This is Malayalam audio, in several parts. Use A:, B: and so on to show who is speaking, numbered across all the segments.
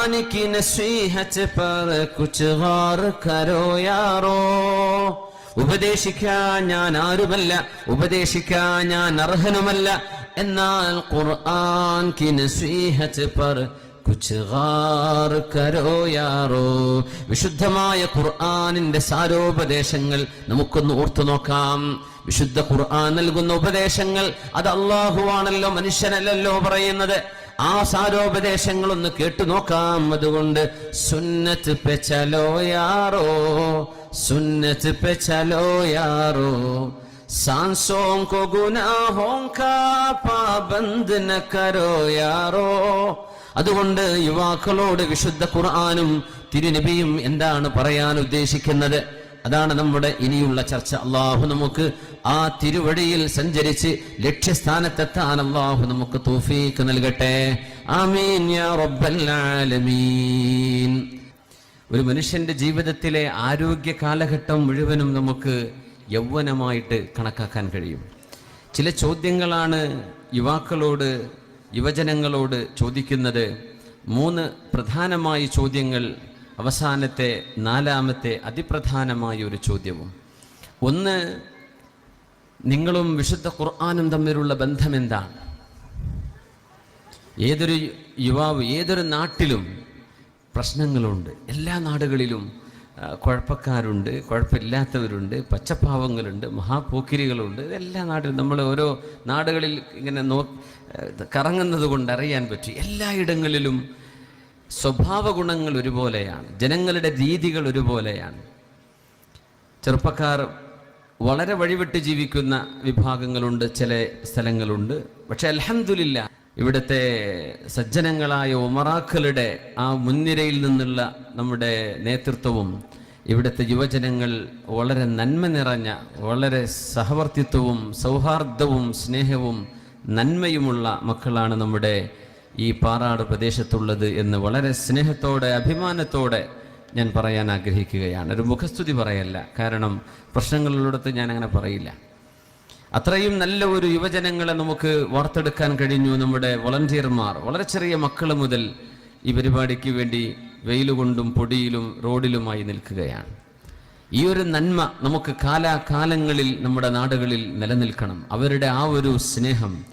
A: ഖുർആൻ की नसीहत पर कुछ गौर करो यारो ഉപദേശിക്കാൻ ഞാൻ ആരുമല്ല ഉപദേശിക്കാൻ ഞാൻ അർഹനുമല്ല എന്നാൽ ഖുർആൻ की नसीहत पर കുച്ച് ഗാർ കരോ യാറോ വിശുദ്ധമായ ഖുർആനിന്റെ സാരോപദേശങ്ങൾ നമുക്കൊന്ന് ഓർത്തു നോക്കാം വിശുദ്ധ ഖുർആൻ നൽകുന്ന ഉപദേശങ്ങൾ അത് അള്ളാഹുവാണല്ലോ മനുഷ്യനല്ലല്ലോ പറയുന്നത് ആ സാരോപദേശങ്ങൾ ഒന്ന് കേട്ടു നോക്കാം അതുകൊണ്ട് സുന്നത്ത് പെ ചലോ യാറോ സുന്നത്ത് പെ ചലോ യാറോ सांसों को गुनाहों का पाबंद न करो यारो അതുകൊണ്ട് യുവാക്കളോട് വിശുദ്ധ ഖുർആാനും തിരുനബിയും എന്താണ് പറയാൻ ഉദ്ദേശിക്കുന്നത് അതാണ് നമ്മുടെ ഇനിയുള്ള ചർച്ച. അള്ളാഹു നമുക്ക് ആ തിരുവഴിയിൽ സഞ്ചരിച്ച് ലക്ഷ്യസ്ഥാനത്തെത്താൻ അള്ളാഹു നമുക്ക് തോഫീക്ക് നൽകട്ടെ. ആമീൻ യാ റബ്ബൽ ആലമീൻ. ഒരു മനുഷ്യന്റെ ജീവിതത്തിലെ ആരോഗ്യ കാലഘട്ടം മുഴുവനും നമുക്ക് യൗവനമായിട്ട് കണക്കാക്കാൻ കഴിയും. ചില ചോദ്യങ്ങളാണ് യുവാക്കളോട് യുവജനങ്ങളോട് ചോദിക്കുന്നത്. മൂന്ന് പ്രധാനമായി ചോദ്യങ്ങൾ അവസാനത്തെ നാലാമത്തെ അതിപ്രധാനമായ ഒരു ചോദ്യവും. ഒന്ന് നിങ്ങളും വിശുദ്ധ ഖുർആാനും തമ്മിലുള്ള ബന്ധം എന്താണ് ഏതൊരു യുവാവ് ഏതൊരു നാട്ടിലും പ്രശ്നങ്ങളുണ്ട്. എല്ലാ നാടുകളിലും കുഴപ്പക്കാരുണ്ട് കുഴപ്പമില്ലാത്തവരുണ്ട് പച്ചപ്പാവങ്ങളുണ്ട് മഹാപോക്കിരികളുണ്ട്. എല്ലാ നാട്ടിലും നമ്മൾ ഓരോ നാടുകളിൽ ഇങ്ങനെ നോ കറങ്ങുന്നത് കൊണ്ട് അറിയാൻ പറ്റും. എല്ലായിടങ്ങളിലും സ്വഭാവ ഗുണങ്ങൾ ഒരുപോലെയാണ്. ജനങ്ങളുടെ രീതികൾ ഒരുപോലെയാണ്. ചെറുപ്പക്കാർ വളരെ വഴിവിട്ട് ജീവിക്കുന്ന വിഭാഗങ്ങളുണ്ട് ചില സ്ഥലങ്ങളുണ്ട്. പക്ഷെ അലഹന്ദില്ല ഇവിടുത്തെ സജ്ജനങ്ങളായ ഉമറാക്കളുടെ ആ മുൻനിരയിൽ നിന്നുള്ള നമ്മുടെ നേതൃത്വവും ഇവിടുത്തെ യുവജനങ്ങൾ വളരെ നന്മ നിറഞ്ഞ വളരെ സഹവർത്തിത്വവും സൗഹാർദ്ദവും സ്നേഹവും നന്മയുമുള്ള മക്കളാണ് നമ്മുടെ ഈ പാറാട് പ്രദേശത്തുള്ളത് എന്ന് വളരെ സ്നേഹത്തോടെ അഭിമാനത്തോടെ ഞാൻ പറയാൻ ആഗ്രഹിക്കുകയാണ്. ഒരു മുഖസ്തുതി പറയല്ല. കാരണം പ്രശ്നങ്ങളിലൂടെ ഞാൻ അങ്ങനെ പറയില്ല. അത്രയും നല്ല ഒരു യുവജനങ്ങളെ നമുക്ക് വാർത്തെടുക്കാൻ കഴിഞ്ഞു നമ്മുടെ വളണ്ടിയർമാർ. വളരെ ചെറിയ മക്കൾ മുതൽ ഈ പരിപാടിക്ക് വേണ്ടി വെയിലുകൊണ്ടും പൊടിയിലും റോഡിലുമായി നിൽക്കുകയാണ്. ഈ ഒരു നന്മ നമുക്ക് കാലാകാലങ്ങളിൽ നമ്മുടെ നാടുകളിൽ നിലനിൽക്കണം. അവരുടെ ആ ഒരു സ്നേഹം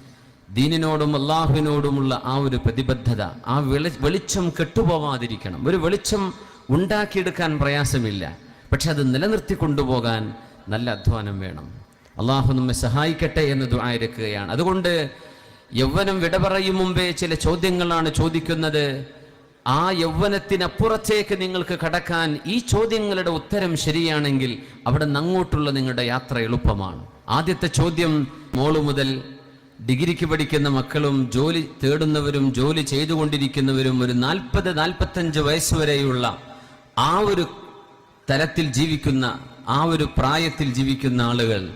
A: ദീനിനോടും അള്ളാഹുവിനോടുമുള്ള ആ ഒരു പ്രതിബദ്ധത ആ വെളി വെളിച്ചം കെട്ടുപോവാതിരിക്കണം. ഒരു വെളിച്ചം ഉണ്ടാക്കിയെടുക്കാൻ പ്രയാസമില്ല. പക്ഷെ അത് നിലനിർത്തി കൊണ്ടുപോകാൻ നല്ല അധ്വാനം വേണം. അള്ളാഹു നമ്മെ സഹായിക്കട്ടെ എന്ന് ദുആയിരിക്കുകയാണ് അതുകൊണ്ട് യൗവനം വിട പറയും മുമ്പേ ചില ചോദ്യങ്ങളാണ് ചോദിക്കുന്നത്. ആ യൗവനത്തിനപ്പുറത്തേക്ക് നിങ്ങൾക്ക് കടക്കാൻ ഈ ചോദ്യങ്ങളുടെ ഉത്തരം ശരിയാണെങ്കിൽ അവിടെ നിന്ന് അങ്ങോട്ടുള്ള നിങ്ങളുടെ യാത്ര എളുപ്പമാണ്. ആദ്യത്തെ ചോദ്യം മോൾ മുതൽ ഡിഗ്രിക്ക് പഠിക്കുന്ന മക്കളും ജോലി തേടുന്നവരും ജോലി ചെയ്തുകൊണ്ടിരിക്കുന്നവരും ഒരു നാൽപ്പത് നാൽപ്പത്തഞ്ച് വയസ്സ് വരെയുള്ള ആ ഒരു തലത്തിൽ ജീവിക്കുന്ന ആ ഒരു പ്രായത്തിൽ ജീവിക്കുന്ന ആളുകൾ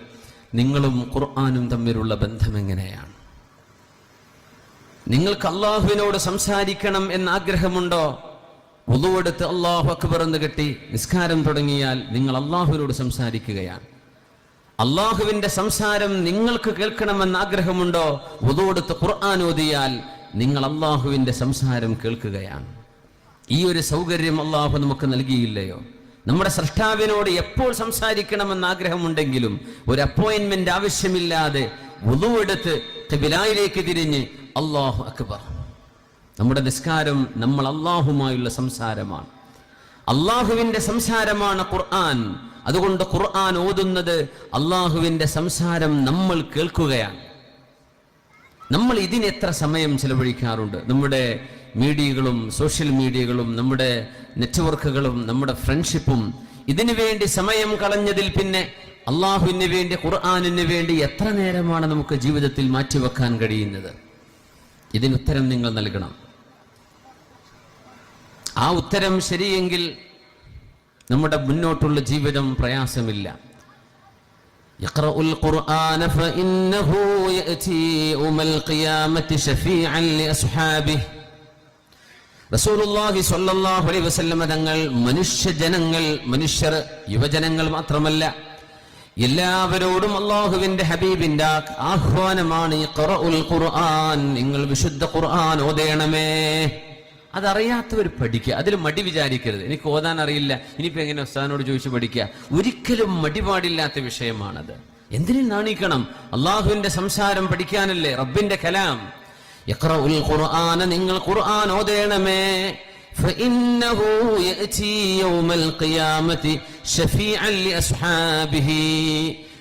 A: നിങ്ങളും ഖുർആാനും തമ്മിലുള്ള ബന്ധം എങ്ങനെയാണ്? നിങ്ങൾക്ക് അള്ളാഹുവിനോട് സംസാരിക്കണം എന്ന ആഗ്രഹമുണ്ടോ? ഉളുവെടുത്ത് അള്ളാഹു അക്ബർ എന്ന് കെട്ടി നിസ്കാരം തുടങ്ങിയാൽ നിങ്ങൾ അള്ളാഹുവിനോട് സംസാരിക്കുകയാണ്. അള്ളാഹുവിന്റെ സംസാരം നിങ്ങൾക്ക് കേൾക്കണമെന്ന് ആഗ്രഹമുണ്ടോ? ഉതോടുത്ത് ഖുർആൻ ഓതിയാൽ നിങ്ങൾ അള്ളാഹുവിന്റെ സംസാരം കേൾക്കുകയാണ്. ഈ ഒരു സൗകര്യം അള്ളാഹു നമുക്ക് നൽകിയില്ലയോ? നമ്മുടെ സൃഷ്ടാവിനോട് എപ്പോൾ സംസാരിക്കണമെന്ന് ആഗ്രഹമുണ്ടെങ്കിലും ഒരു അപ്പോയിന്റ്മെന്റ് ആവശ്യമില്ലാതെ ഉളുവെടുത്ത് ഖിബിലായിലേക്ക് തിരിഞ്ഞ് അള്ളാഹു അക്ബർ. നമ്മുടെ നിസ്കാരം നമ്മൾ അള്ളാഹുമായുള്ള സംസാരമാണ്. അള്ളാഹുവിന്റെ സംസാരമാണ് ഖുർആൻ. അതുകൊണ്ട് ഖുർആൻ ഓതുന്നത് അള്ളാഹുവിന്റെ സംസാരം നമ്മൾ കേൾക്കുകയാണ്. നമ്മൾ ഇതിനെത്ര സമയം ചെലവഴിക്കാറുണ്ട്? നമ്മുടെ മീഡിയകളും സോഷ്യൽ മീഡിയകളും നമ്മുടെ നെറ്റ്വർക്കുകളും നമ്മുടെ ഫ്രണ്ട്ഷിപ്പും ഇതിനു വേണ്ടി സമയം കളഞ്ഞതിൽ പിന്നെ അള്ളാഹുവിന് വേണ്ടി ഖുർആാനിന് വേണ്ടി എത്ര നേരമാണ് നമുക്ക് ജീവിതത്തിൽ മാറ്റിവെക്കാൻ കഴിയുന്നത്? ഇതിന് ഉത്തരം നിങ്ങൾ നൽകണം. ആ ഉത്തരം ശരിയെങ്കിൽ നമ്മുടെ മുന്നോട്ടുള്ള ജീവിതം പ്രയാസമില്ല. തങ്ങൾ മനുഷ്യജനങ്ങൾ മനുഷ്യർ യുവജനങ്ങൾ മാത്രമല്ല എല്ലാവരോടും അള്ളാഹുവിന്റെ ഹബീബിന്റെ ആഹ്വാനമാണ് നിങ്ങൾ വിശുദ്ധ ഖുർആൻ ഓതേണമേ. അതറിയാത്തവർ പഠിക്കുക. അതിൽ മടി വിചാരിക്കരുത്. എനിക്ക് ഓതാൻ അറിയില്ല. ഇനിയിപ്പോൾ എങ്ങനെ ഉസ്താദിനോട് ചോദിച്ചു പഠിക്കുക? ഒരിക്കലും മടി പാടില്ലാത്ത വിഷയമാണത്. എന്തിനും നാണിക്കണം? അള്ളാഹുവിന്റെ സംസാരം പഠിക്കാനല്ലേ? റബ്ബിന്റെ കലാം. ഖുർആന നിങ്ങൾ ഖുർആൻ ഓതേണമേ.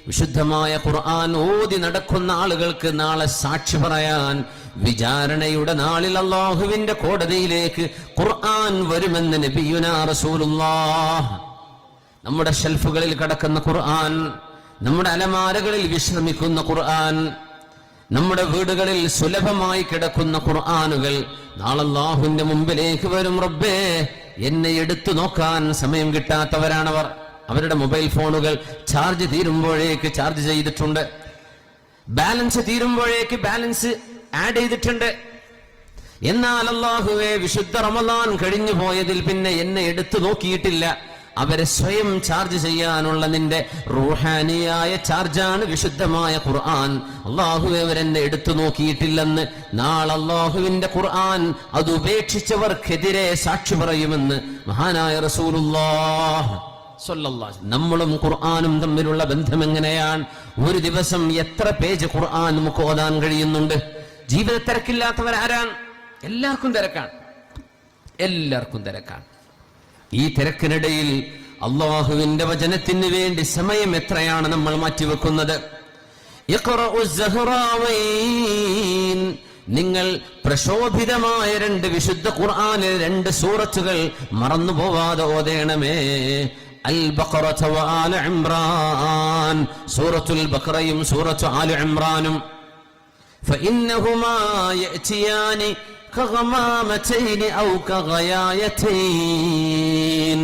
A: വിശുദ്ധമായ ഖുർആൻ ഓതി നടക്കുന്ന ആളുകൾക്ക് നാളെ സാക്ഷി പറയാൻ വിചാരണയുടെ നാളിൽ അള്ളാഹുവിന്റെ കോടതിയിലേക്ക് ഖുർആൻ വരുമെന്ന് നബിയുന നമ്മുടെ ഷെൽഫുകളിൽ കിടക്കുന്ന ഖുർആൻ നമ്മുടെ അലമാരകളിൽ വിശ്രമിക്കുന്ന ഖുർആൻ നമ്മുടെ വീടുകളിൽ സുലഭമായി കിടക്കുന്ന ഖുർആാനുകൾ നാളെ അല്ലാഹുവിന്റെ മുമ്പിലേക്ക് വരും റബ്ബേ. എന്നെ എടുത്തു നോക്കാൻ സമയം കിട്ടാത്തവരാണവർ. അവരുടെ മൊബൈൽ ഫോണുകൾ ചാർജ് തീരുമ്പോഴേക്ക് ചാർജ് ചെയ്തിട്ടുണ്ട്. ബാലൻസ് തീരുമ്പോഴേക്ക് ബാലൻസ് ആഡ് ചെയ്തിട്ടുണ്ട്. എന്നാൽ അള്ളാഹുവെ വിശുദ്ധ റമദാൻ കഴിഞ്ഞു പോയതിൽ പിന്നെ എന്നെ എടുത്തു നോക്കിയിട്ടില്ല. അവരെ സ്വയം ചാർജ് ചെയ്യാനുള്ള നിന്റെ റൂഹാനിയായ ചാർജാണ് വിശുദ്ധമായ ഖുർആൻ. അള്ളാഹുവെ അവരെന്നെ എടുത്തു നോക്കിയിട്ടില്ലെന്ന്. നാളെ അള്ളാഹുവിന്റെ ഖുർആൻ അത് ഉപേക്ഷിച്ചവർക്കെതിരെ സാക്ഷി പറയുമെന്ന് മഹാനായ റസൂലുല്ലാഹ് നമ്മളും ഖുർആാനും തമ്മിലുള്ള ബന്ധം എങ്ങനെയാണ്? ഒരു ദിവസം എത്ര പേജ് ഖുർആൻ നമുക്ക് ഓതാൻ കഴിയുന്നുണ്ട്? ജീവിത തിരക്കില്ലാത്തവൻ ആരാണ്? എല്ലാവർക്കും തിരക്കാണ്. എല്ലാവർക്കും തിരക്കാണ്. ഈ തിരക്കിനിടയിൽ അള്ളാഹുവിന്റെ വചനത്തിന് വേണ്ടി സമയം എത്രയാണ് നമ്മൾ മാറ്റിവെക്കുന്നത്? നിങ്ങൾ പ്രശോഭിതമായ രണ്ട് വിശുദ്ധ ഖുർആാനിൽ രണ്ട് സൂറത്തുകൾ മറന്നു പോവാതെ ഓതേണമേ അൽ ബഖറ ഇമ്രാൻ. സൂറത്തുൽ ബഖറയും സൂറത്തു ആലു ഇമ്രാനും. فإنهما يأتيان كغمامتين أو كغيايتين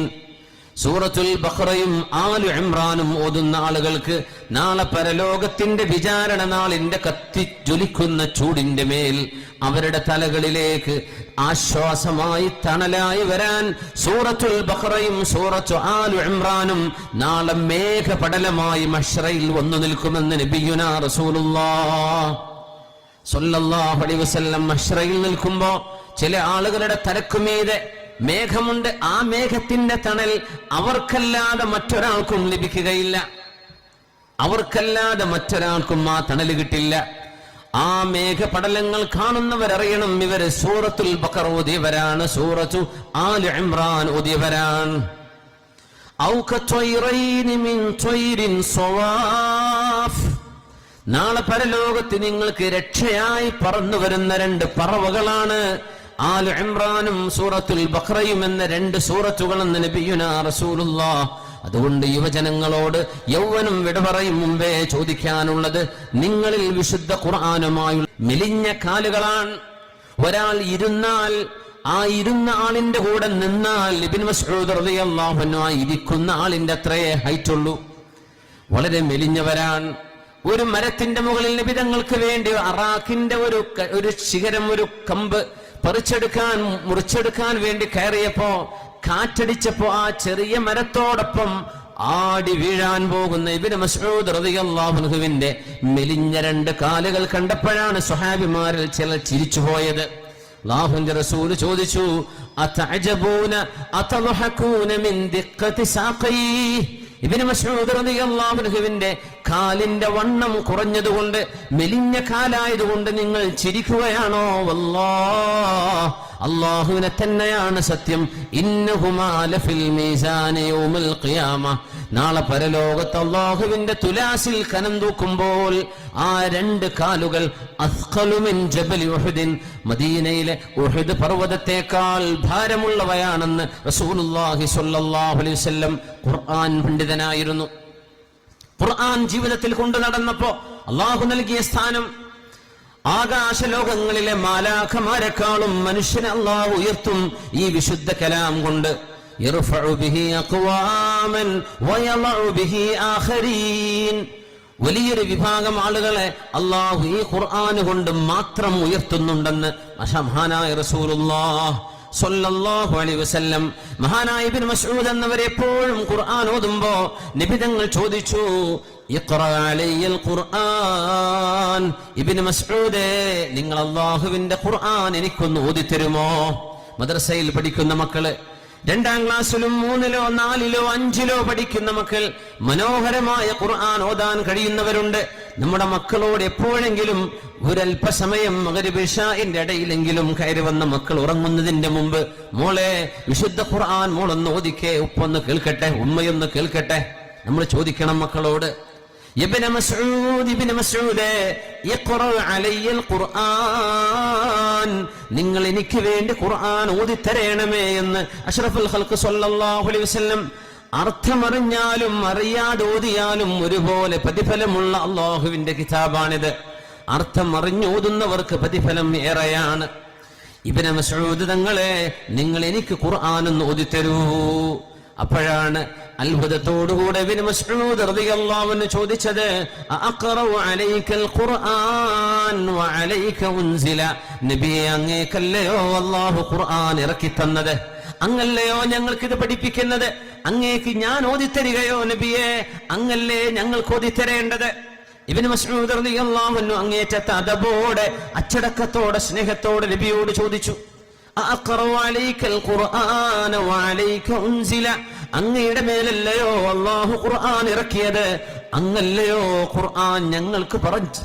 A: സൂറത്തുൽ ബഖറയും ആലു ഇമ്രാനും ഓതുന്ന ആളുകൾക്ക് നാളെ പരലോകത്തിന്റെ വിചാരണ നാളിന്റെ കത്തി ജ്വലിക്കുന്ന ചൂടിന്റെ മേൽ അവരുടെ തലകളിലേക്ക് ആശ്വാസമായി തണലായി വരാൻ സൂറത്തുൽ ബഖറയും സൂറത്തു ആലു ഇമ്രാനും നാളെ മേഘപടലമായി മഷ്റയിൽ വന്നു നിൽക്കുമെന്ന് നബിയുന റസൂലുള്ളാഹ് വസല്ലം മഷ്റയിൽ നിൽക്കുമ്പോ ചില ആളുകളുടെ തലക്കുമീതെ മേഘമുണ്ട്. ആ മേഘത്തിന്റെ തണൽ അവർക്കല്ലാതെ മറ്റൊരാൾക്കും ലഭിക്കുകയില്ല. അവർക്കല്ലാതെ മറ്റൊരാൾക്കും ആ തണൽ കിട്ടില്ല. ആ മേഘപടലങ്ങൾ കാണുന്നവരറിയണം ഇവർ സൂറത്തുൽ ബക്കർ ഓതിയവരാണ്. സൂറത്തു ആലു ഇമ്രാൻ ഓതിയവരാണ്. ഔ സ്വവാഫ് നാളെ പരലോകത്ത് നിങ്ങൾക്ക് രക്ഷയായി പറന്നു വരുന്ന രണ്ട് പറവകളാണ്. ആൽ ഇമ്രാനും സൂറത്തുൽ ബഹ്റയും എന്ന രണ്ട് സൂറത്തുകൾ എന്ന് നബിയുന റസൂലുള്ള അതുകൊണ്ട് യുവജനങ്ങളോട് യൗവനം വിട പറയും മുമ്പേ ചോദിക്കാനുള്ളത് നിങ്ങളിൽ വിശുദ്ധ ഖുർആാനുമായുള്ള മെലിഞ്ഞ കാലുകളാണ്. ഒരാൾ ഇരുന്നാൽ ആ ഇരുന്ന ആളിന്റെ കൂടെ നിന്നാൽ ലിബിൻ മസ്ഊദ് റളിയല്ലാഹു ഇരിക്കുന്ന ആളിന്റെ അത്രയേ ഹൈറ്റുള്ളൂ. വളരെ മെലിഞ്ഞവരാണ്. ഒരു മരത്തിന്റെ മുകളിൽ നിബിതങ്ങൾക്ക് വേണ്ടി അറാഖിന്റെ ഒരു ഒരു ശിഖരം ഒരു കമ്പ് പറിച്ചെടുക്കാൻ മുറിച്ചെടുക്കാൻ വേണ്ടി കയറിയപ്പോ കാറ്റടിച്ചപ്പോ ആ ചെറിയ മരത്തോടൊപ്പം ആടി വീഴാൻ പോകുന്ന ഇബിന് മസൂദ് റളിയല്ലാഹുവിന്റെ മെലിഞ്ഞ രണ്ട് കാലുകൾ കണ്ടപ്പോഴാണ് സ്വഹാബിമാരിൽ ചിലർ ചിരിച്ചുപോയത് അള്ളാഹുവിന്റെ റസൂൽ ചോദിച്ചു മസൂദ്ഹുവിന്റെ ഇബ്നു അൻഹുവിന്റെ കാലിന്റെ വണ്ണം കുറഞ്ഞതുകൊണ്ട് മെലിഞ്ഞ കാലായതുകൊണ്ട് നിങ്ങൾ ചിരിക്കുകയാണോ? വല്ലാഹ്. അള്ളാഹുവിനെ തന്നെയാണ് സത്യം. നാളെ പരലോകത്ത് അള്ളാഹുവിന്റെ തുലാസിൽ കനം തൂക്കുമ്പോൾ ആ രണ്ട് കാലുകൾ മദീനയിലെ ഉഹദ് പർവതത്തെക്കാൾ ഭാരമുള്ളവയാണെന്ന് സ്വല്ലല്ലാഹു അലൈഹി വസല്ലം ഖുർആൻ പണ്ഡിതനായിരുന്നു. ഖുർആൻ ജീവിതത്തിൽ കൊണ്ടു നടന്നപ്പോ അള്ളാഹു നൽകിയ സ്ഥാനം ആകാശ ലോകങ്ങളിലെ മാലാഖമാരെക്കാളും മനുഷ്യനെ അള്ളാഹു ഉയർത്തും ഈ വിശുദ്ധ കലാം കൊണ്ട്. വലിയൊരു വിഭാഗം ആളുകളെ അള്ളാഹു ഈ ഖുർആാന് കൊണ്ട് മാത്രം ഉയർത്തുന്നുണ്ടെന്ന് മഹാനായ റസൂലുള്ളാഹ് വസല്ലം മഹാനായ വസ്ല്ലം മസൂദ് എന്നവരെപ്പോഴും ഖുർആൻ ഓതുമ്പോ നിബിതങ്ങൾ ചോദിച്ചു മസ്ഊദേ നിങ്ങൾ അള്ളാഹുവിന്റെ ഖുർആൻ എനിക്കൊന്ന് ഓതിത്തരുമോ? മദ്രസയിൽ പഠിക്കുന്ന മക്കൾ രണ്ടാം ക്ലാസ്സിലും മൂന്നിലോ നാലിലോ അഞ്ചിലോ പഠിക്കുന്ന മക്കൾ മനോഹരമായ ഖുർആൻ ഓതാൻ കഴിയുന്നവരുണ്ട്. നമ്മുടെ മക്കളോട് എപ്പോഴെങ്കിലും ഒരല്പസമയം മകരിബിഷാന്റെ ഇടയിലെങ്കിലും കയറി വന്ന മക്കൾ ഉറങ്ങുന്നതിന്റെ മുമ്പ് മോളെ വിശുദ്ധ ഖുർആൻ മോളൊന്ന് ഓദിക്കേ ഉപ്പൊന്ന് കേൾക്കട്ടെ ഉമ്മയൊന്ന് കേൾക്കട്ടെ. നമ്മൾ ചോദിക്കണം മക്കളോട് ഇബ്ന മസ്ഊദ് ഇബ്ന മസ്ഊദേ ഇഖ്റഉ അലയ്യൽ ഖുർആൻ നിങ്ങൾ എനിക്ക് വേണ്ടി ഖുർആൻ ഓതി തരണമേ എന്ന് അഷ്റഫുൽ ഖൽഖ് സല്ലല്ലാഹു അലൈഹി വസല്ലം അർത്ഥമറിഞ്ഞാലും അറിയാതെ ഓതിയാലും ഒരുപോലെ പ്രതിഫലമുള്ള അള്ളാഹുവിന്റെ കിതാബാണിത്. അർത്ഥം അറിഞ്ഞോതുന്നവർക്ക് പ്രതിഫലം ഏറെയാണ്. ഇബിന മസൂദ് തങ്ങളെ നിങ്ങൾ എനിക്ക് ഖുർആാനെന്ന് ഓതിത്തരൂ. അപ്പോഴാണ് അത്ഭുതത്തോടുകൂടെ ചോദിച്ചത് അങ്ങേക്കല്ലയോ അള്ളാഹു ഖുർആൻ ഇറക്കി തന്നത് അങ്ങല്ലയോ ഞങ്ങൾക്ക് ഇത് പഠിപ്പിക്കുന്നത്? അങ്ങേക്ക് ഞാൻ ഓതിത്തരികയോ നബിയെ? അങ്ങല്ലേ ഞങ്ങൾക്ക് ഓതിത്തരേണ്ടത്? ഇബിന് റളിയല്ലാഹു അൻഹു അങ്ങേറ്റത്തെ അതബോടെ അച്ചടക്കത്തോടെ സ്നേഹത്തോടെ നബിയോട് ചോദിച്ചു. അങ്ങയുടെ മേലല്ലയോ അള്ളാഹു ഖുർആൻ ഇറക്കിയത്? അങ്ങല്ലയോ ഖുർആൻ ഞങ്ങൾക്ക്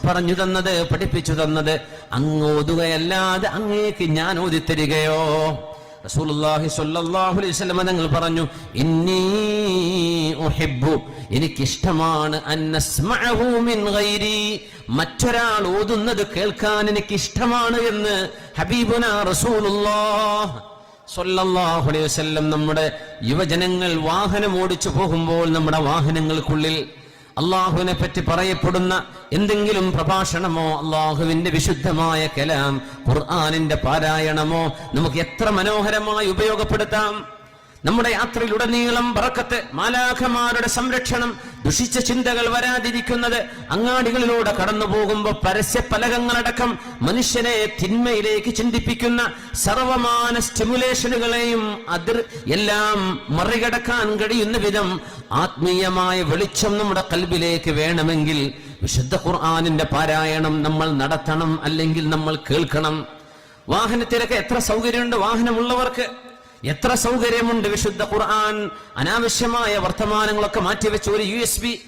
A: പറഞ്ഞു തന്നത് പഠിപ്പിച്ചു തന്നത്? അങ്ങ് ഓതുകയല്ലാതെ അങ്ങേക്ക് ഞാൻ ഓതിത്തരികയോ? റസൂലുള്ളാഹി സ്വല്ലല്ലാഹു അലൈഹി വസല്ലം തങ്ങൾ പറഞ്ഞു ഇന്നി ഉഹിബ്ബു എനിക്കിഷ്ടമാണ് അന്നസ്മഅഹു മിൻ ഗൈരി മറ്റൊരാൾ ഓതുന്നത് കേൾക്കാൻ എനിക്ക് ഇഷ്ടമാണ് എന്ന് ഹബീബുന റസൂലുള്ളാഹ് സ്വല്ലല്ലാഹു അലൈഹി വസല്ലം നമ്മുടെ യുവജനങ്ങൾ വാഹനം ഓടിച്ചു പോകുമ്പോൾ നമ്മുടെ വാഹനങ്ങൾക്കുള്ളിൽ അള്ളാഹുവിനെ പറ്റി പറയപ്പെടുന്ന എന്തെങ്കിലും പ്രഭാഷണമോ അള്ളാഹുവിന്റെ വിശുദ്ധമായ കലാം ഖുർആാനിന്റെ പാരായണമോ നമുക്ക് എത്ര മനോഹരമായി ഉപയോഗപ്പെടുത്താം? നമ്മുടെ യാത്രയിലുടനീളം പറക്കത്ത് മാലാഖമാരുടെ സംരക്ഷണം ദുഷിച്ച ചിന്തകൾ വരാതിരിക്കുന്നത് അങ്ങാടികളിലൂടെ കടന്നു പോകുമ്പോൾ പരസ്യ പലകങ്ങളടക്കം മനുഷ്യനെ തിന്മയിലേക്ക് ചിന്തിപ്പിക്കുന്ന സർവമാന സ്റ്റിമുലേഷനുകളെയും അതിർ എല്ലാം മറികടക്കാൻ കഴിയുന്ന വിധം ആത്മീയമായ വെളിച്ചം നമ്മുടെ കൽബിലേക്ക് വേണമെങ്കിൽ വിശുദ്ധ ഖുർആാനിന്റെ പാരായണം നമ്മൾ നടത്തണം അല്ലെങ്കിൽ നമ്മൾ കേൾക്കണം. വാഹനത്തിലൊക്കെ എത്ര സൗകര്യമുണ്ട്? വാഹനമുള്ളവർക്ക് എത്ര സൗകര്യമുണ്ട് വിശുദ്ധ ഖുർആൻ? അനാവശ്യമായ വർത്തമാനങ്ങളൊക്കെ മാറ്റിവെച്ച് ഒരു യു എസ് ബി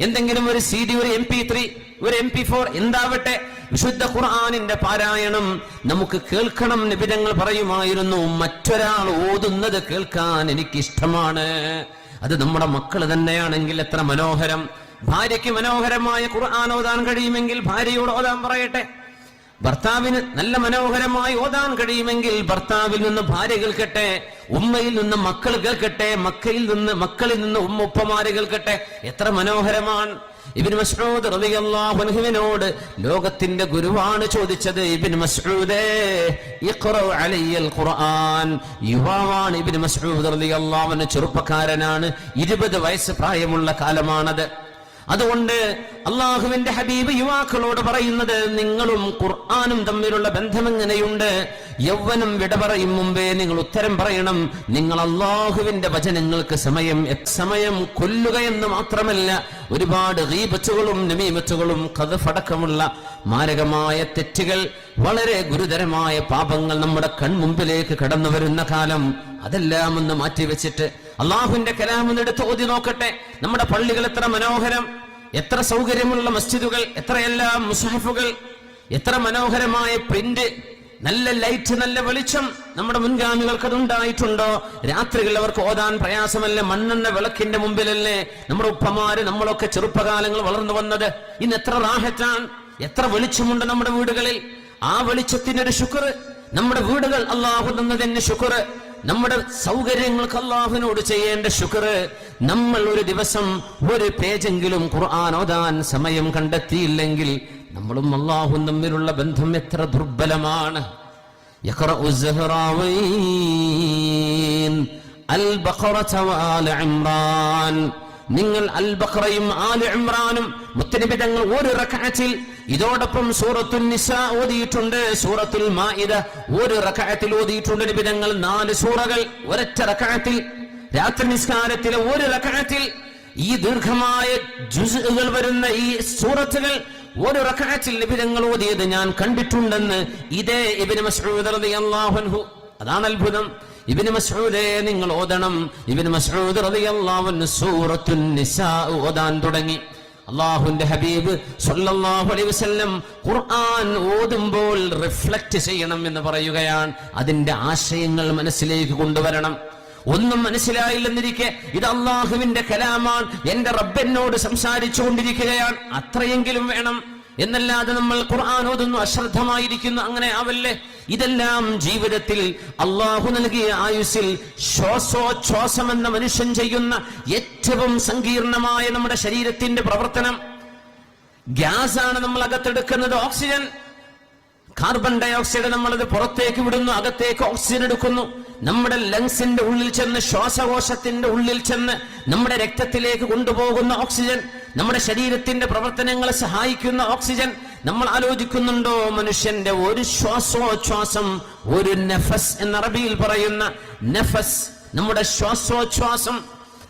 A: എന്തെങ്കിലും ഒരു സി ഡി ഒരു എം പി ത്രീ ഒരു എം പി ഫോർ എന്താവട്ടെ? വിശുദ്ധ ഖുർആാനിന്റെ പാരായണം നമുക്ക് കേൾക്കണം നിബിധങ്ങൾ പറയുമായിരുന്നു. മറ്റൊരാൾ ഓതുന്നത് കേൾക്കാൻ എനിക്കിഷ്ടമാണ്. അത് നമ്മുടെ മക്കൾ തന്നെയാണെങ്കിൽ എത്ര മനോഹരം. ഭാര്യയ്ക്ക് മനോഹരമായ ഖുർആൻ ഓതാൻ കഴിയുമെങ്കിൽ ഭാര്യയോട് ഓതാൻ പറയട്ടെ. ഭർത്താവിന് നല്ല മനോഹരമായി ഓതാൻ കഴിയുമെങ്കിൽ ഭർത്താവിൽ നിന്ന് ഭാര്യ കേൾക്കട്ടെ ഉമ്മയിൽ നിന്ന് മക്കൾ കേൾക്കട്ടെ മക്കയിൽ നിന്ന് മക്കളിൽ നിന്ന് ഉമ്മ ഉപ്പമാര് കേൾക്കട്ടെ. എത്ര മനോഹരമാണ്. ഇബിൻ മസ്ഊദ് റളിയല്ലാഹു അൻഹുവിനോട് ലോകത്തിന്റെ ഗുരുവാണ് ചോദിച്ചത് ഇബിൻ മസ്ഊദേ ഖുർആൻ. യുവാവാണ് ഇബിൻ മസ്ഊദ് റളിയല്ലാഹു അൻഹു ചെറുപ്പക്കാരനാണ്. ഇരുപത് വയസ്സ് പ്രായമുള്ള കാലമാണത്. അതുകൊണ്ട് അള്ളാഹുവിന്റെ ഹബീബ് യുവാക്കളോട് പറയുന്നത് നിങ്ങളും ഖുർആാനും തമ്മിലുള്ള ബന്ധം എങ്ങനെയുണ്ട് യൗവനം വിട പറയും മുമ്പേ നിങ്ങൾ ഉത്തരം പറയണം. നിങ്ങൾ അള്ളാഹുവിന്റെ വചനങ്ങൾക്ക് സമയം സമയം കൊല്ലുക എന്ന് മാത്രമല്ല ഒരുപാട് റീബച്ചുകളും നമീമച്ചുകളും കഥഫടക്കമുള്ള മാരകമായ തെറ്റുകൾ വളരെ ഗുരുതരമായ പാപങ്ങൾ നമ്മുടെ കൺമുമ്പിലേക്ക് കടന്നു വരുന്ന കാലം. അതെല്ലാം ഒന്ന് മാറ്റിവെച്ചിട്ട് അള്ളാഹുവിന്റെ കലാമെന്ന് എടുത്ത് ഓതി നോക്കട്ടെ. നമ്മുടെ പള്ളികൾ എത്ര മനോഹരം. എത്ര സൗകര്യമുള്ള മസ്ജിദുകൾ. എത്രയെല്ലാം മുസഹഫുകൾ. എത്ര മനോഹരമായ പ്രിന്റ്. നല്ല ലൈറ്റ് നല്ല വെളിച്ചം. നമ്മുടെ മുൻഗാമികൾക്ക് അതുണ്ടായിട്ടുണ്ടോ? രാത്രികളിൽ അവർക്ക് ഓതാൻ പ്രയാസമല്ലേ. മണ്ണെണ്ണ വിളക്കിന്റെ മുമ്പിലല്ലേ നമ്മുടെ ഉപ്പമാര് നമ്മളൊക്കെ ചെറുപ്പകാലങ്ങൾ വളർന്നു വന്നത്. ഇന്ന് എത്ര റാഹറ്റാണ് എത്ര വെളിച്ചമുണ്ട് നമ്മുടെ വീടുകളിൽ. ആ വെളിച്ചത്തിനൊരു ശുക്ർ. നമ്മുടെ വീടുകൾ അള്ളാഹു തന്നതിന് ശുക്ർ. നമ്മുടെ സൗകര്യങ്ങൾക്ക് അള്ളാഹുവിനോട് ചെയ്യേണ്ട ശുക്ർ നമ്മൾ ഒരു ദിവസം ഒരു പേജെങ്കിലും ഖുർആൻ ഓതാൻ സമയം കണ്ടെത്തിയില്ലെങ്കിൽ നമ്മളും അള്ളാഹും തമ്മിലുള്ള ബന്ധം എത്ര ദുർബലമാണ്. അൽ ബഖറ ഇമ്രാൻ. നിങ്ങൾ അൽ ബഖറയും ആൽ ഇമ്രാനും മുത്തനബി തങ്ങൾ ഒരു റക്അത്തിൽ ഇതോടൊപ്പം സൂറത്തുൽ നിസ ഓതിയിട്ടുണ്ട്. സൂറത്തുൽ മാഇദ ഒരു റക്അത്തിൽ ഓതിയിട്ടുണ്ട് നബി തങ്ങൾ നാല് സൂറകൾ ഒരൊറ്റ റക്അത്തിൽ രാത്രി നിസ്കാരത്തിലെ ഒരു റക്അത്തിൽ ഈ ദീർഘമായ ജുസുകൾ വരുന്ന ഈ സൂറത്തുകൾ ഒരു റക്അത്തിൽ നബി തങ്ങൾ ഓതിയത് ഞാൻ കണ്ടിട്ടുണ്ടെന്ന് ഇതേ മസ്ഊദ് റളിയല്ലാഹു അൻഹു. അതാണ് അത്ഭുതം. ഇബിന് മസ്ഊദേ നിങ്ങൾ ഓതണം. ഇബിന് മസ്ഊദ് റളിയല്ലാഹു അൻഹു സൂറത്തുൻ നിസാ ഓതാൻ തുടങ്ങി. അള്ളാഹുന്റെ ഹബീബ് സല്ലല്ലാഹു അലൈഹി വസല്ലം ഖുർആൻ ഓതുമ്പോൾ റിഫ്ലക്ട് ചെയ്യണം എന്ന് പറയുകയാണ്. അതിന്റെ ആശയങ്ങൾ മനസ്സിലേക്ക് കൊണ്ടുവരണം. ഒന്നും മനസ്സിലായില്ലെന്നിരിക്കെ ഇത് അള്ളാഹുവിന്റെ കലാമാണ്. എന്റെ റബ്ബെന്നോട് സംസാരിച്ചു കൊണ്ടിരിക്കുകയാണ് അത്രയെങ്കിലും വേണം. എന്നല്ലാതെ നമ്മൾ ഖുർആൻ ഓതുന്നു അശ്രദ്ധമായിരിക്കുന്നു അങ്ങനെ ആവല്ലേ? ഇതെല്ലാം ജീവിതത്തിൽ അള്ളാഹു നൽകിയ ആയുസിൽ ശ്വാസോച്ഛ്വാസം എന്ന മനുഷ്യൻ ചെയ്യുന്ന ഏറ്റവും സങ്കീർണമായ നമ്മുടെ ശരീരത്തിന്റെ പ്രവർത്തനം. ഗ്യാസ് ആണ് നമ്മൾ അകത്തെടുക്കുന്നത് ഓക്സിജൻ. കാർബൺ ഡയോക്സൈഡ് നമ്മളത് പുറത്തേക്ക് വിടുന്നു അകത്തേക്ക് ഓക്സിജൻ എടുക്കുന്നു. നമ്മുടെ ലങ്സിന്റെ ഉള്ളിൽ ചെന്ന് ശ്വാസകോശത്തിന്റെ ഉള്ളിൽ ചെന്ന് നമ്മുടെ രക്തത്തിലേക്ക് കൊണ്ടുപോകുന്ന ഓക്സിജൻ നമ്മുടെ ശരീരത്തിന്റെ പ്രവർത്തനങ്ങളെ സഹായിക്കുന്ന ഓക്സിജൻ നമ്മൾ ആലോചിക്കുന്നുണ്ടോ? മനുഷ്യന്റെ ഒരു ശ്വാസോച്ഛ്വാസം ഒരു നഫസ് എന്ന അറബിയിൽ പറയുന്ന നഫസ് നമ്മുടെ ശ്വാസോച്ഛ്വാസം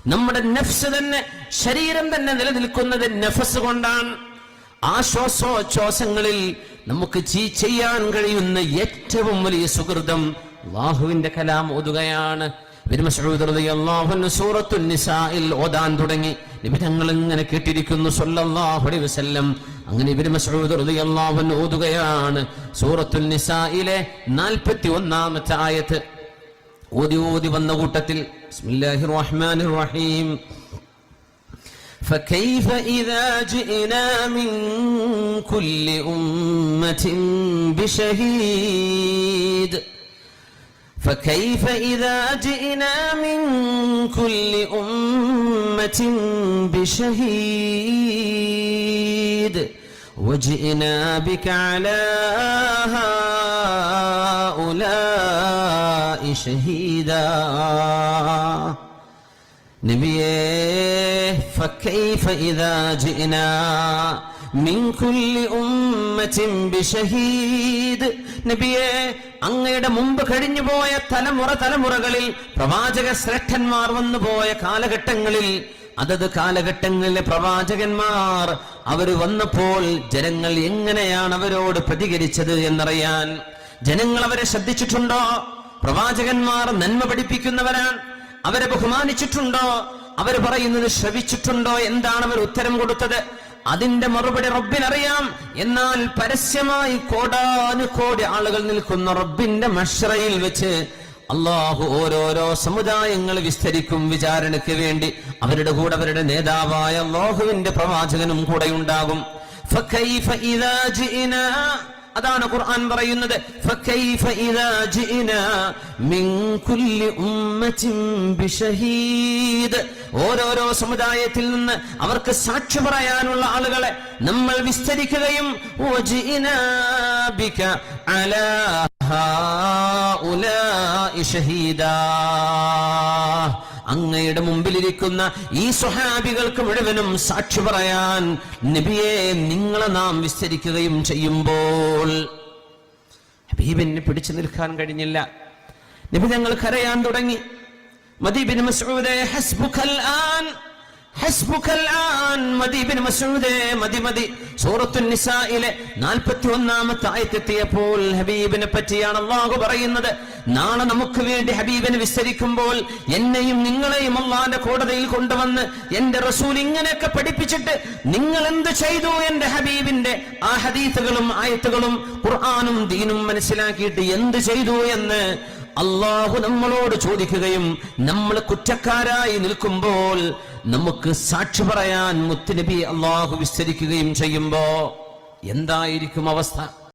A: നമ്മുടെ നഫ്സ് തന്നെ ശരീരം തന്നെ നിലനിൽക്കുന്നത് നഫസ് കൊണ്ടാണ്. ആ ശ്വാസോച്ഛ്വാസങ്ങളിൽ നമുക്ക് ചെയ്യാൻ കഴിയുന്ന ഏറ്റവും വലിയ സുഹൃതം അള്ളാഹുവിന്റെ കലാം ഓതുകയാണ് ഇബ്നു മസ്ഊദ് റളിയല്ലാഹു അൻഹു സൂറത്തുൻ നിസായിൽ ഓതാൻ തുടങ്ങി നബി തങ്ങൾ ഇങ്ങനെ കേട്ടിരിക്കുന്നു സല്ലല്ലാഹു അലൈഹി വസല്ലം അങ്ങനെ ഇബ്നു മസ്ഊദ് റളിയല്ലാഹു അൻഹു ഓതുകയാണ് സൂറത്തുൽ നിസായിലെ 41ാമത്തെ ആയത്ത് ഓതി ഓതി വന്ന കൂട്ടത്തിൽ ബിസ്മില്ലാഹിർ റഹ്മാനിർ റഹീം فكيف إذا جئنا من كل أمة بشهيد فكيف إذا جئنا من كل أمة بشهيد وجئنا بك على هؤلاء شهيدا نبيه فكيف إذا جئنا من كل أمة بشهيد؟ نبيه അങ്ങയുടെ മുമ്പ് കഴിഞ്ഞുപോയ തലമുറ തലമുറകളിൽ പ്രവാചക ശ്രേഷ്ഠന്മാർ വന്നുപോയ കാലഘട്ടങ്ങളിൽ അതത് കാലഘട്ടങ്ങളിലെ പ്രവാചകന്മാർ അവർ വന്നപ്പോൾ ജനങ്ങൾ എങ്ങനെയാണ് അവരോട് പ്രതികരിച്ചത് എന്നറിയാൻ ജനങ്ങൾ അവരെ ശ്രദ്ധിച്ചിട്ടുണ്ടോ? പ്രവാചകന്മാർ നന്മ പഠിപ്പിക്കുന്നവരാണ് അവരെ ബഹുമാനിച്ചിട്ടുണ്ടോ? അവർ പറയുന്നത് ശ്രവിച്ചിട്ടുണ്ടോ? എന്താണ് അവർ ഉത്തരം കൊടുത്തത്? അതിന്റെ മറുപടി റബ്ബിനറിയാം. എന്നാൽ പരസ്യമായി കോടാനുകോടി ആളുകൾ നിൽക്കുന്ന റബ്ബിന്റെ മഷറയിൽ വെച്ച് അള്ളാഹു ഓരോരോ സമുദായങ്ങൾ വിസ്തരിക്കും വിചാരണയ്ക്ക് വേണ്ടി. അവരുടെ കൂടെ അവരുടെ നേതാവായ അള്ളാഹുവിന്റെ പ്രവാചകനും കൂടെ ഉണ്ടാകും فكيف إذا جئنا അതാണ് ഖുർആൻ പറയുന്നത് فكيف إذا جئنا من كل أمة بشهيد ഓരോരോ സമുദായത്തിൽ നിന്ന് അവർക്ക് സാക്ഷി പറയാനുള്ള ആളുകളെ നമ്മൾ വിസ്തരിക്കുകയും وجئنا بك على هؤلاء شهيدا അങ്ങയുടെ മുമ്പിലിരിക്കുന്ന ഈ സ്വഹാബികൾക്ക് മുഴുവനും സാക്ഷി പറയാൻ നബിയെ നിങ്ങളെ നാം വിസ്തരിക്കുകയും ചെയ്യുമ്പോൾ ഹബീബിന് പിടിച്ചു നിൽക്കാൻ കഴിഞ്ഞില്ല. നബി ഞങ്ങൾ കരയാൻ തുടങ്ങി. മദീബിൻ മസൂദ് ഹസ്ബുഖൽ ആൻ ഹസ്ബുക്കൽ ആൻ മദീബിൻ മസ്ഊദേ മതി മതി. സൂറത്തുൻ നിസായിലെ 41ാമത്തെ ആയത്തെത്തിയപ്പോൾ ഹബീബിനെ പറ്റിയാണ് അള്ളാഹു പറയുന്നത്. നാളെ നമുക്ക് വേണ്ടി ഹബീബിനെ വിസ്തരിക്കുമ്പോൾ എന്നെയും നിങ്ങളെയും അള്ളാന്റെ കോടതിയിൽ കൊണ്ടുവന്ന് എന്റെ റസൂൽ ഇങ്ങനെയൊക്കെ പഠിപ്പിച്ചിട്ട് നിങ്ങൾ എന്ത് ചെയ്തു എന്റെ ഹബീബിന്റെ ആ ഹദീത്തുകളും ആയത്തുകളും ഖുർആാനും ദീനും മനസ്സിലാക്കിയിട്ട് എന്ത് ചെയ്തു എന്ന് അള്ളാഹു നമ്മളോട് ചോദിക്കുകയും നമ്മൾ കുറ്റക്കാരായി നിൽക്കുമ്പോൾ നമുക്ക് സാക്ഷി പറയാൻ മുത്തുനബി അള്ളാഹു വിസ്തരിക്കുകയും ചെയ്യുമ്പോ എന്തായിരിക്കും അവസ്ഥ?